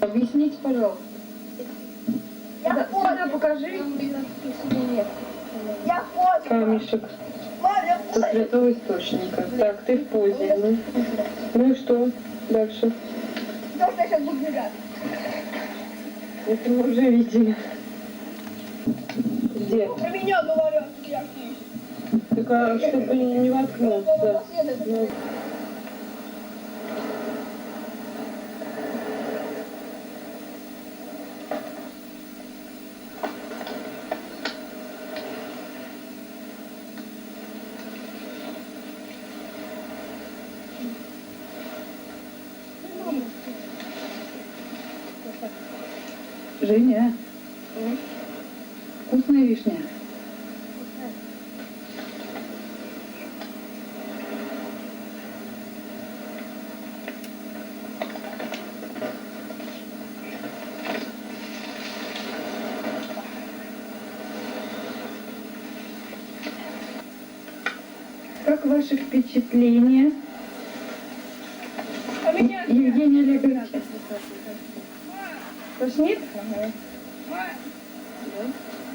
Объясните, пожалуйста. Я Да, сюда покажи. Я понял. Камешек Мам, я со святого источника. Так, ты в позе. Ну, ну и что? Дальше. То, что я сейчас буду бежать. Это мы уже видели. Где? Про меня говорят, я Так, а, чтобы не воткнуться. Ну, Женя. Вкусная вишня. Как ваши впечатления, А меня... Евгений Олегович? Тошнит? Мам, Да.